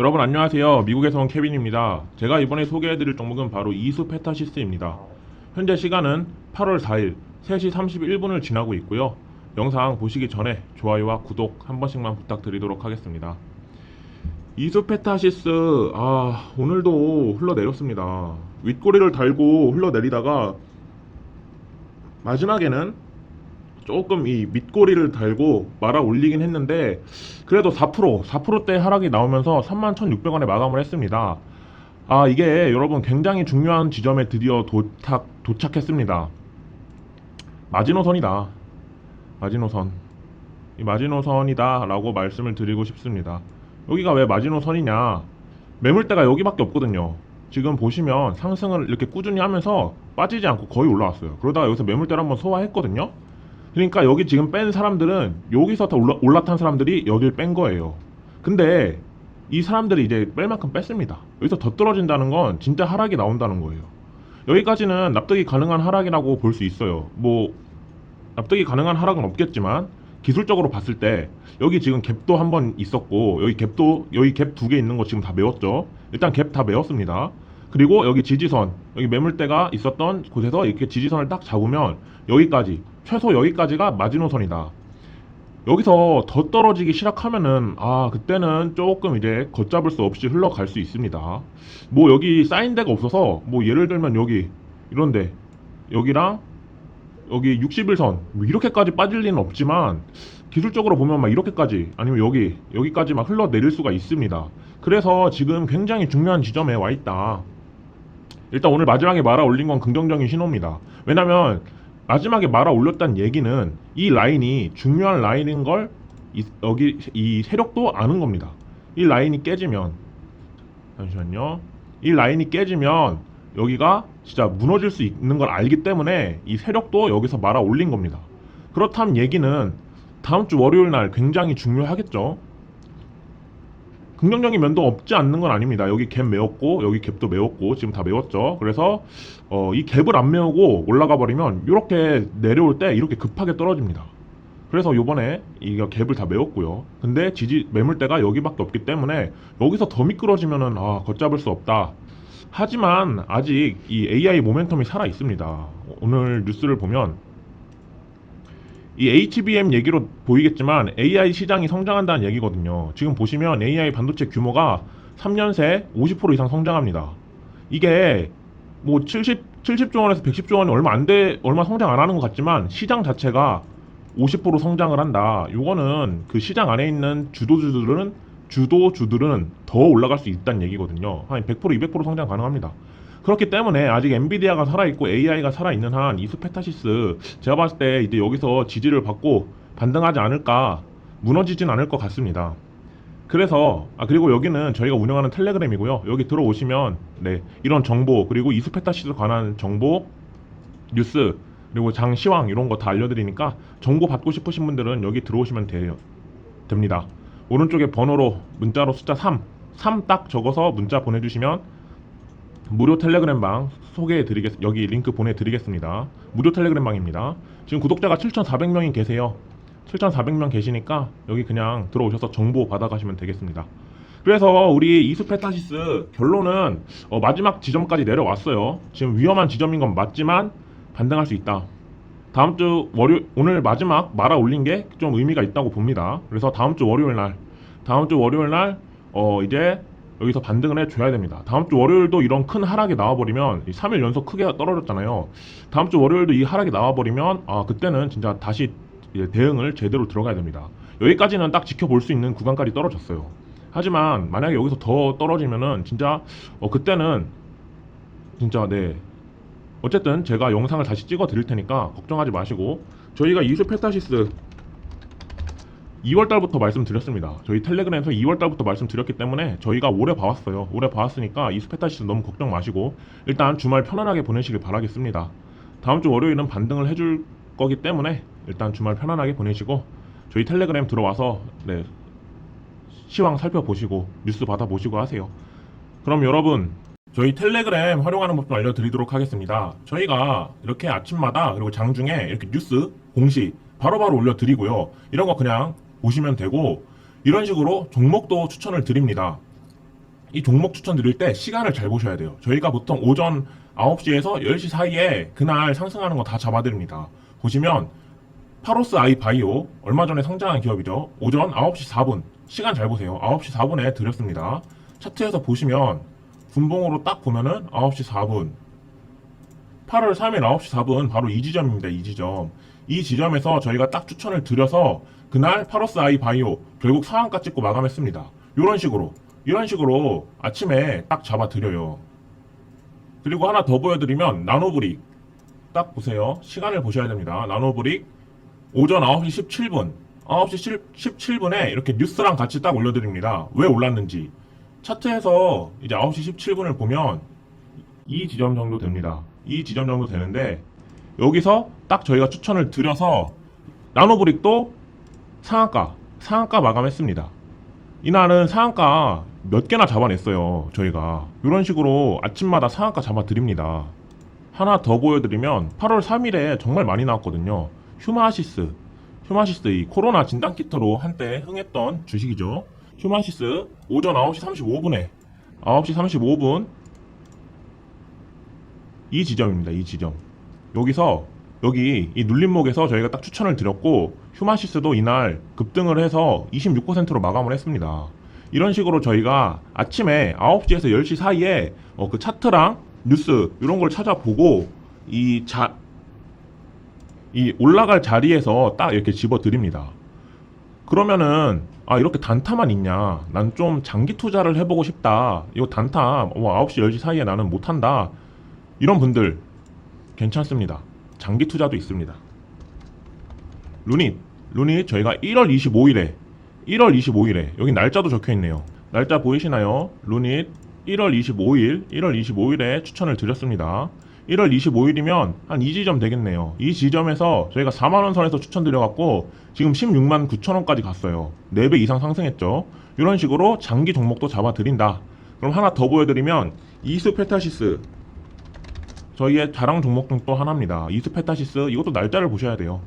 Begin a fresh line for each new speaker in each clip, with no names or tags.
여러분 안녕하세요. 미국에서 온 케빈입니다. 제가 이번에 소개해드릴 종목은 바로 이수 페타시스입니다. 현재 시간은 8월 4일 3시 31분을 지나고 있고요. 영상 보시기 전에 좋아요와 구독 한 번씩만 부탁드리도록 하겠습니다. 이수 페타시스 아 오늘도 흘러내렸습니다. 윗꼬리를 달고 흘러내리다가 마지막에는 조금 이 밑꼬리를 달고 말아 올리긴 했는데 그래도 4% 4%대 하락이 나오면서 31,600원에 마감을 했습니다. 아 이게 여러분 굉장히 중요한 지점에 드디어 도착 도착했습니다. 마지노선이다. 마지노선. 이 마지노선이다라고 말씀을 드리고 싶습니다. 여기가 왜 마지노선이냐? 매물대가 여기밖에 없거든요. 지금 보시면 상승을 이렇게 꾸준히 하면서 빠지지 않고 거의 올라왔어요. 그러다가 여기서 매물대를 한번 소화했거든요. 그러니까 여기 지금 뺀 사람들은 여기서 다 올라, 올라탄 사람들이 여길 뺀 거예요. 근데 이 사람들이 이제 뺄 만큼 뺐습니다. 여기서 더 떨어진다는 건 진짜 하락이 나온다는 거예요. 여기까지는 납득이 가능한 하락이라고 볼 수 있어요. 뭐 납득이 가능한 하락은 없겠지만 기술적으로 봤을 때 여기 지금 갭도 한 번 있었고 여기 갭도 여기 갭 두 개 있는 거 지금 다 메웠죠. 일단 갭 다 메웠습니다. 그리고 여기 지지선 여기 매물대가 있었던 곳에서 이렇게 지지선을 딱 잡으면 여기까지 최소 여기까지가 마지노선이다. 여기서 더 떨어지기 시작하면은 아 그때는 조금 이제 걷잡을 수 없이 흘러갈 수 있습니다. 뭐 여기 쌓인 데가 없어서 뭐 예를 들면 여기 이런데 여기랑 여기 60일선 뭐 이렇게까지 빠질 리는 없지만 기술적으로 보면 막 이렇게까지 아니면 여기 여기까지 막 흘러내릴 수가 있습니다. 그래서 지금 굉장히 중요한 지점에 와 있다. 일단 오늘 마지막에 말아 올린 건 긍정적인 신호입니다. 왜냐면 마지막에 말아 올렸다는 얘기는 이 라인이 중요한 라인인 걸 이, 여기 이 세력도 아는 겁니다. 이 라인이 깨지면 잠시만요. 이 라인이 깨지면 여기가 진짜 무너질 수 있는 걸 알기 때문에 이 세력도 여기서 말아 올린 겁니다. 그렇다면 얘기는 다음 주 월요일 날 굉장히 중요하겠죠. 긍정적인 면도 없지 않는 건 아닙니다. 여기 갭 메웠고 여기 갭도 메웠고 지금 다 메웠죠. 그래서 어, 이 갭을 안 메우고 올라가 버리면 이렇게 내려올 때 이렇게 급하게 떨어집니다. 그래서 요번에 이거 갭을 다 메웠고요. 근데 지지 매물대가 여기밖에 없기 때문에 여기서 더 미끄러지면은 아 걷잡을 수 없다. 하지만 아직 이 AI 모멘텀이 살아 있습니다. 오늘 뉴스를 보면 이 HBM 얘기로 보이겠지만 AI 시장이 성장한다는 얘기거든요. 지금 보시면 AI 반도체 규모가 3년 새 50% 이상 성장합니다. 이게 뭐 70, 70조 원에서 110조 원이 얼마 안 돼, 얼마 성장 안 하는 것 같지만 시장 자체가 50% 성장을 한다. 요거는 그 시장 안에 있는 주도주들은 주도주들은 더 올라갈 수 있다는 얘기거든요. 한 100% 200% 성장 가능합니다. 그렇기 때문에 아직 엔비디아가 살아있고 AI가 살아있는 한 이수페타시스 제가 봤을 때 이제 여기서 지지를 받고 반등하지 않을까 무너지진 않을 것 같습니다. 그래서 아 그리고 여기는 저희가 운영하는 텔레그램이고요. 여기 들어오시면 네 이런 정보 그리고 이수페타시스 관한 정보 뉴스 그리고 장 시황 이런 거 다 알려드리니까 정보 받고 싶으신 분들은 여기 들어오시면 돼요. 됩니다. 오른쪽에 번호로 문자로 숫자 3, 3 딱 적어서 문자 보내주시면 무료 텔레그램 방 소개해 드리겠 여기 링크 보내 드리겠습니다. 무료 텔레그램 방입니다. 지금 구독자가 7,400명이 계세요. 7,400명 계시니까 여기 그냥 들어오셔서 정보 받아가시면 되겠습니다. 그래서 우리 이수페타시스 결론은 어, 마지막 지점까지 내려왔어요. 지금 위험한 지점인 건 맞지만 반등할 수 있다. 다음 주 월요 오늘 마지막 말아 올린 게 좀 의미가 있다고 봅니다. 그래서 다음 주 월요일 날 다음 주 월요일 날 어 이제 여기서 반등을 해줘야 됩니다. 다음 주 월요일도 이런 큰 하락이 나와버리면 3일 연속 크게 떨어졌잖아요. 다음 주 월요일도 이 하락이 나와버리면 아 그때는 진짜 다시 대응을 제대로 들어가야 됩니다. 여기까지는 딱 지켜볼 수 있는 구간까지 떨어졌어요. 하지만 만약에 여기서 더 떨어지면은 진짜 어 그때는 진짜 네 어쨌든 제가 영상을 다시 찍어 드릴 테니까 걱정하지 마시고 저희가 이수 페타시스 2월 달부터 말씀드렸습니다. 저희 텔레그램에서 2월 달부터 말씀드렸기 때문에 저희가 오래 봐왔어요. 오래 봐왔으니까 이수 페타시스 너무 걱정 마시고 일단 주말 편안하게 보내시길 바라겠습니다. 다음 주 월요일은 반등을 해줄 거기 때문에 일단 주말 편안하게 보내시고 저희 텔레그램 들어와서 네 시황 살펴보시고 뉴스 받아보시고 하세요. 그럼 여러분 저희 텔레그램 활용하는 법 좀 알려드리도록 하겠습니다. 저희가 이렇게 아침마다 그리고 장중에 이렇게 뉴스 공시 바로바로 올려드리고요. 이런 거 그냥 보시면 되고 이런 식으로 종목도 추천을 드립니다. 이 종목 추천 드릴 때 시간을 잘 보셔야 돼요. 저희가 보통 오전 9시에서 10시 사이에 그날 상승하는 거 다 잡아드립니다. 보시면 파로스 아이 바이오 얼마 전에 성장한 기업이죠. 오전 9시 4분 시간 잘 보세요. 9시 4분에 드렸습니다. 차트에서 보시면 분봉으로 딱 보면은 9시 4분 8월 3일 9시 4분 바로 이 지점입니다. 이 지점. 이 지점에서 저희가 딱 추천을 드려서 그날 파로스 아이 바이오 결국 상한가 찍고 마감했습니다. 이런 식으로 이런 식으로 아침에 딱 잡아 드려요. 그리고 하나 더 보여드리면 나노브릭 딱 보세요. 시간을 보셔야 됩니다. 나노브릭 오전 9시 17분 9시 17분에 이렇게 뉴스랑 같이 딱 올려드립니다. 왜 올랐는지 차트에서 이제 9시 17분을 보면 이 지점 정도 됩니다. 이 지점 정도 되는데 여기서 딱 저희가 추천을 드려서 나노브릭도 상한가 상한가 마감했습니다. 이날은 상한가 몇 개나 잡아냈어요. 저희가 이런 식으로 아침마다 상한가 잡아 드립니다. 하나 더 보여드리면 8월 3일에 정말 많이 나왔거든요. 휴마시스 휴마시스 이 코로나 진단 키트로 한때 흥했던 주식이죠. 휴마시스 오전 9시 35분에 9시 35분 이 지점입니다. 이 지점. 여기서 여기 이 눌림목에서 저희가 딱 추천을 드렸고 휴마시스도 이날 급등을 해서 26%로 마감을 했습니다. 이런 식으로 저희가 아침에 9시에서 10시 사이에 어, 그 차트랑 뉴스 이런 걸 찾아보고 이 자, 이 올라갈 자리에서 딱 이렇게 집어 드립니다. 그러면은 아 이렇게 단타만 있냐? 난 좀 장기 투자를 해보고 싶다. 이거 단타 뭐 9시 10시 사이에 나는 못한다. 이런 분들 괜찮습니다. 장기 투자도 있습니다. 루닛, 루닛 저희가 1월 25일에 1월 25일에 여기 날짜도 적혀 있네요. 날짜 보이시나요? 루닛 1월 25일, 1월 25일에 추천을 드렸습니다. 1월 25일이면 한 이 지점 되겠네요. 이 지점에서 저희가 4만 원 선에서 추천드려갖고 지금 16만 9천 원까지 갔어요. 4배 이상 상승했죠. 이런 식으로 장기 종목도 잡아드린다. 그럼 하나 더 보여드리면 이스페타시스 저희의 자랑 종목 중 또 하나입니다. 이스페타시스 이것도 날짜를 보셔야 돼요.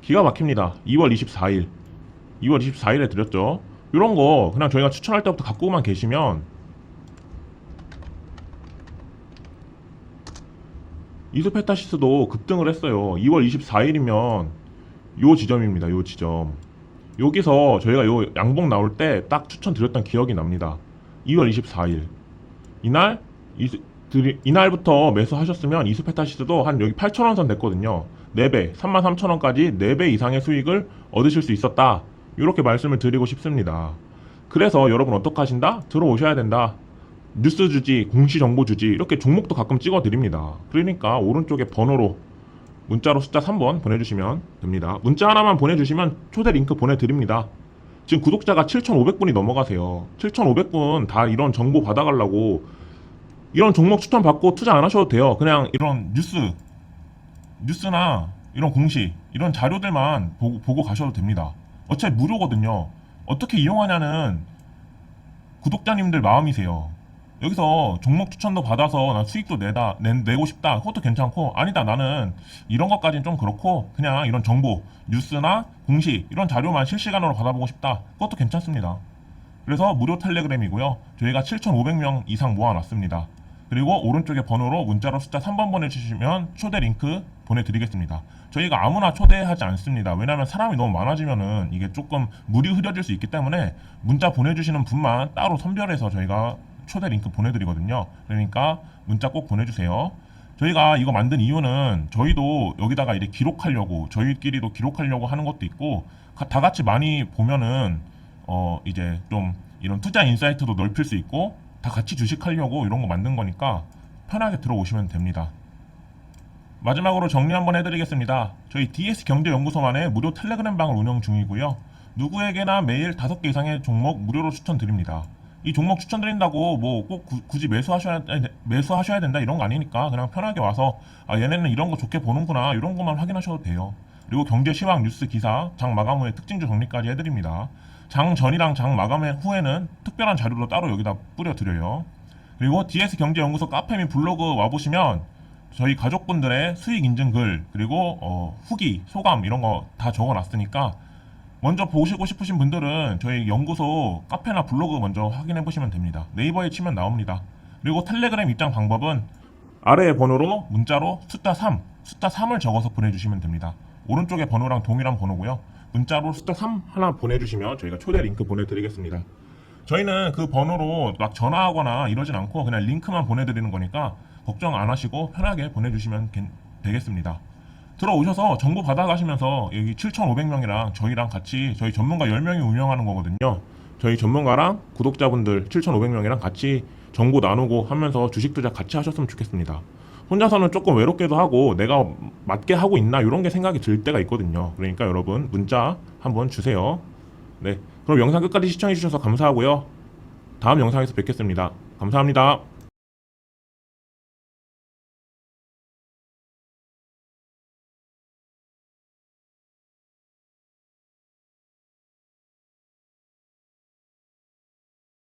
기가 막힙니다. 2월 24일. 2월 24일에 드렸죠. 이런 거 그냥 저희가 추천할 때부터 갖고만 계시면 이스페타시스도 급등을 했어요. 2월 24일이면 요 지점입니다. 요 지점. 여기서 저희가 요 양봉 나올 때 딱 추천드렸던 기억이 납니다. 2월 24일. 이날 이, 들이, 이날부터 매수하셨으면 이스페타시스도 한 여기 8,000원 선 됐거든요. 4배, 33,000원까지 4배 이상의 수익을 얻으실 수 있었다. 이렇게 말씀을 드리고 싶습니다. 그래서 여러분 어떻게 하신다? 들어오셔야 된다. 뉴스 주지, 공시 정보 주지 이렇게 종목도 가끔 찍어 드립니다. 그러니까 오른쪽에 번호로 문자로 숫자 3번 보내주시면 됩니다. 문자 하나만 보내주시면 초대 링크 보내드립니다. 지금 구독자가 7,500분이 넘어가세요. 7,500분 다 이런 정보 받아가려고 이런 종목 추천 받고 투자 안 하셔도 돼요. 그냥 이런 뉴스, 뉴스나 이런 공시, 이런 자료들만 보고, 보고 가셔도 됩니다. 어차피 무료거든요. 어떻게 이용하냐는 구독자님들 마음이세요. 여기서 종목 추천도 받아서 나 수익도 내다 내, 내고 싶다 그것도 괜찮고 아니다 나는 이런 것까지는 좀 그렇고 그냥 이런 정보 뉴스나 공시 이런 자료만 실시간으로 받아보고 싶다 그것도 괜찮습니다 그래서 무료 텔레그램이고요 저희가 7,500명 이상 모아놨습니다 그리고 오른쪽에 번호로 문자로 숫자 3번 보내주시면 초대 링크 보내드리겠습니다 저희가 아무나 초대하지 않습니다 왜냐하면 사람이 너무 많아지면은 이게 조금 물이 흐려질 수 있기 때문에 문자 보내주시는 분만 따로 선별해서 저희가 초대 링크 보내드리거든요. 그러니까 문자 꼭 보내주세요. 저희가 이거 만든 이유는 저희도 여기다가 이렇게 기록하려고 저희끼리도 기록하려고 하는 것도 있고 가- 다 같이 많이 보면은 어 이제 좀 이런 투자 인사이트도 넓힐 수 있고 다 같이 주식하려고 이런 거 만든 거니까 편하게 들어오시면 됩니다. 마지막으로 정리 한번 해드리겠습니다. 저희 DS 경제연구소만의 무료 텔레그램 방을 운영 중이고요. 누구에게나 매일 5개 이상의 종목 무료로 추천드립니다. 이 종목 추천드린다고 뭐 꼭 굳이 매수하셔야 매수하셔야 된다 이런 거 아니니까 그냥 편하게 와서 아 얘네는 이런 거 좋게 보는구나 이런 것만 확인하셔도 돼요. 그리고 경제 시황 뉴스 기사 장 마감 후에 특징주 정리까지 해드립니다. 장 전이랑 장 마감 후에는 특별한 자료로 따로 여기다 뿌려드려요. 그리고 DS 경제연구소 카페 및 블로그 와보시면 저희 가족분들의 수익 인증 글 그리고 어, 후기 소감 이런 거 다 적어놨으니까 먼저 보시고 싶으신 분들은 저희 연구소 카페나 블로그 먼저 확인해 보시면 됩니다. 네이버에 치면 나옵니다. 그리고 텔레그램 입장 방법은 아래의 번호로 문자로 숫자 3, 숫자 3을 적어서 보내주시면 됩니다. 오른쪽에 번호랑 동일한 번호고요. 문자로 숫자 3 하나 보내주시면 저희가 초대 링크 보내드리겠습니다. 저희는 그 번호로 막 전화하거나 이러진 않고 그냥 링크만 보내드리는 거니까 걱정 안 하시고 편하게 보내주시면 괜- 되겠습니다. 들어오셔서 정보 받아가시면서 여기 7,500명이랑 저희랑 같이 저희 전문가 10명이 운영하는 거거든요. 저희 전문가랑 구독자분들 7,500명이랑 같이 정보 나누고 하면서 주식 투자 같이 하셨으면 좋겠습니다. 혼자서는 조금 외롭게도 하고 내가 맞게 하고 있나 이런 게 생각이 들 때가 있거든요. 그러니까 여러분 문자 한번 주세요. 네. 그럼 영상 끝까지 시청해 주셔서 감사하고요. 다음 영상에서 뵙겠습니다. 감사합니다.